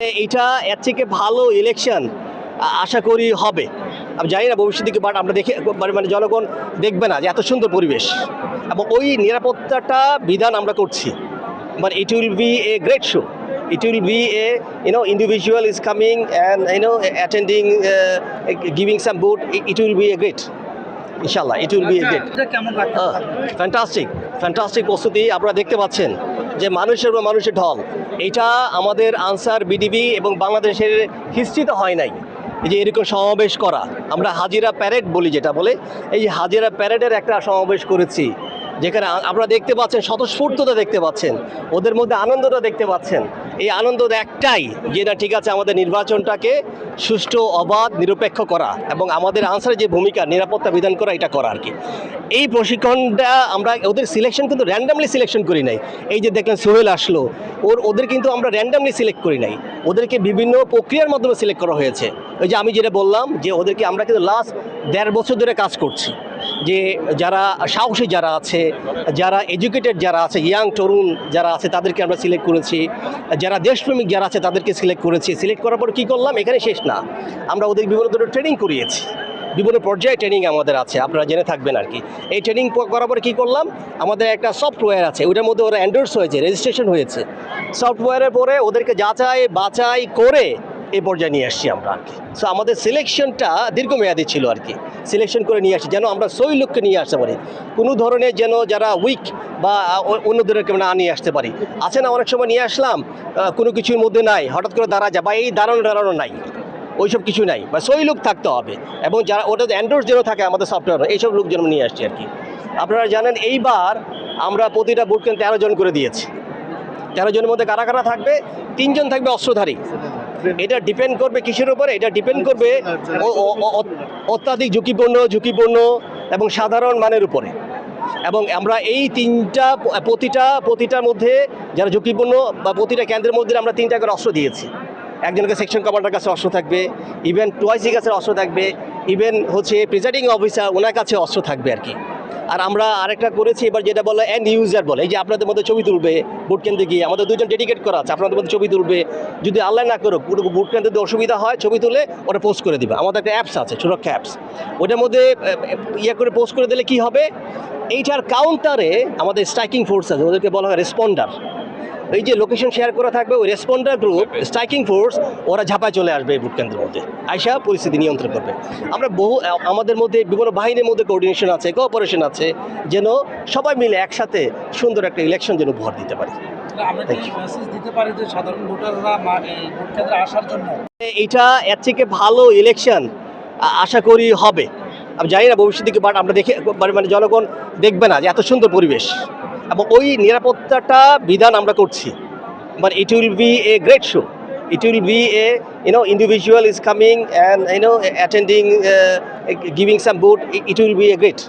এইটা এর থেকে ভালো ইলেকশন আশা করি হবে। আমি জানি না ভবিষ্যৎ দিকে বাট আমরা দেখে মানে মানে জনগণ দেখবে না যে এত সুন্দর পরিবেশ। এবং ওই নিরাপত্তাটা বিধান আমরা করছি। But it will be a great show it will be a you know individual is coming and you know attending giving some but it will be a great ইনশাল্লাহ it will be a great এটা fantastic fantastic প্রস্তুতি আপনারা দেখতে পাচ্ছেন। যে মানুষের উপর মানুষের ঢল, এটা আমাদের আনসার, বিডিবি এবং বাংলাদেশের হিস্ট্রিতে হয় নাই। এই যে এরকম সমাবেশ করা, আমরা হাজিরা প্যারেড বলি যেটা বলে, এই যে হাজিরা প্যারেডের একটা সমাবেশ করেছি, যেখানে আপনারা দেখতে পাচ্ছেন, স্বতঃস্ফূর্ততা দেখতে পাচ্ছেন, ওদের মধ্যে আনন্দটা দেখতে পাচ্ছেন। এই আনন্দ একটাই যে না ঠিক আছে আমাদের নির্বাচনটাকে সুষ্ঠু, অবাধ, নিরপেক্ষ করা এবং আমাদের আনসারের যে ভূমিকা, নিরাপত্তা বিধান করা, এটা করা আর কি। এই প্রশিক্ষণটা আমরা, ওদের সিলেকশন কিন্তু র্যান্ডামলি সিলেকশন করি নাই। এই যে দেখলেন সোহেল আসলো, ওর, ওদের কিন্তু আমরা র্যান্ডামলি সিলেক্ট করি নাই। ওদেরকে বিভিন্ন প্রক্রিয়ার মাধ্যমে সিলেক্ট করা হয়েছে। ওই যে আমি যেটা বললাম যে ওদেরকে আমরা কিন্তু লাস্ট দেড় বছর ধরে কাজ করছি। যে যারা সাহসী যারা আছে, যারা এডুকেটেড যারা আছে ইয়াং তরুণ যারা আছে, তাদেরকে আমরা সিলেক্ট করেছি। যারা দেশপ্রেমিক যারা আছে, তাদেরকে সিলেক্ট করেছি। সিলেক্ট করার পর কী করলাম? এখানে শেষ না। আমরা ওদের বিভিন্ন ধরনের ট্রেনিং করিয়েছি। বিভিন্ন পর্যায়ে ট্রেনিং আমাদের আছে। আপনারা জেনে থাকবেন আর কি এই ট্রেনিং করার পরে কী করলাম? আমাদের একটা সফটওয়্যার আছে। ওটার মধ্যে ওরা অ্যান্ড্রয়েডস হয়েছে রেজিস্ট্রেশন হয়েছে। সফটওয়্যারের পরে ওদেরকে যাচাই, বাছাই করে এই পর্যায়ে নিয়ে আসছি আমরা। সো আমাদের সিলেকশনটা দীর্ঘমেয়াদী ছিল আর কি। সিলেকশন করে নিয়ে আসছি, যেন আমরা সই লোককে নিয়ে আসতে পারি। কোনো ধরনের যেন যারা উইক বা অন্যদেরকে না নিয়ে আসতে পারি। আছে না, অনেক সময় নিয়ে আসলাম কোনো কিছুর মধ্যে নাই, হঠাৎ করে দাঁড়া যায়, বা এই দাঁড়ানো দাঁড়ানো নাই, ওইসব কিছু নাই, বা সই লোক থাকতে হবে। এবং যারা, ওটা অ্যান্ড্রয়েড যেন থাকে আমাদের সফটওয়্যার এইসব লোক যেন নিয়ে আসছি আর কি। আপনারা জানেন, এইবার আমরা প্রতিটা বুট তেরো জন করে দিয়েছি। তেরো জনের মধ্যে কারা কারা থাকবে? তিনজন থাকবে অস্ত্রধারী। এটা ডিপেন্ড করবে কিসের উপরে? এটা ডিপেন্ড করবে ও- ও- ও- অ- অত্যাধিক ঝুঁকিপূর্ণ ঝুঁকিপূর্ণ এবং সাধারণ মানের উপরে। এবং আমরা এই তিনটা প্রতিটা প্রতিটার মধ্যে যারা ঝুঁকিপূর্ণ বা প্রতিটা কেন্দ্রের মধ্যে আমরা তিনটা করে অস্ত্র দিয়েছি। একজনকে সেকশন কমান্ডার কাছে অস্ত্র থাকবে ইভেন টুয়াইসি কাছে অস্ত্র থাকবে ইভেন হচ্ছে প্রিজাইডিং অফিসার ওনার কাছে অস্ত্র থাকবে আর কি। আর আমরা আরেকটা করেছি, এবার যেটা বলে এন্ড ইউজার বলে, এই যে আপনাদের মধ্যে ছবি তুলবে বুট কেন্দ্রে গিয়ে আমাদের দুজন ডেডিকেট করা আছে, আপনাদের মধ্যে ছবি তুলবে, যদি আল্লাহ না করুক বুট কেন্দ্রে যদি অসুবিধা হয়, ছবি তুলে ওটা পোস্ট করে দেবে। আমাদের একটা অ্যাপস আছে, সুরক্ষা অ্যাপস ওটার মধ্যে ইয়ে করে পোস্ট করে দিলে কি হবে? এইটার কাউন্টারে আমাদের স্ট্রাইকিং ফোর্স আছে, ওদেরকে বলা হয় রেসপন্ডার এই যে লোকেশন শেয়ার করা থাকবে ওই রেসপন্ডার গ্রুপ স্ট্রাইকিং ফোর্স ওরা ঝাঁপায় চলে আসবে এই ভোট কেন্দ্রের মধ্যে। আইসা পরিস্থিতি নিয়ন্ত্রণ করবে। আমরা বহু আমাদের মধ্যে বিভিন্ন বাহিনীর মধ্যে কোঅর্ডিনেশন আছে কোঅপারেশন আছে যেন সবাই মিলে একসাথে সুন্দর একটা ইলেকশন যেন উপহার দিতে পারি। আমরা কি মেসেজ দিতে পারি যে সাধারণ ভোটাররা মা- এই ভোট কেন্দ্রে আসার জন্য? এইটা এর থেকে ভালো ইলেকশন আশা করি হবে। আমি জানি না ভবিষ্যৎ দিকে বাট আমরা দেখে মানে মানে জনগণ দেখবে না যে এত সুন্দর পরিবেশ। এবং ওই নিরাপত্তাটা বিধান আমরা করছি। But it will be a great show it will be a you know individual is coming and you know attending giving some but it will be a great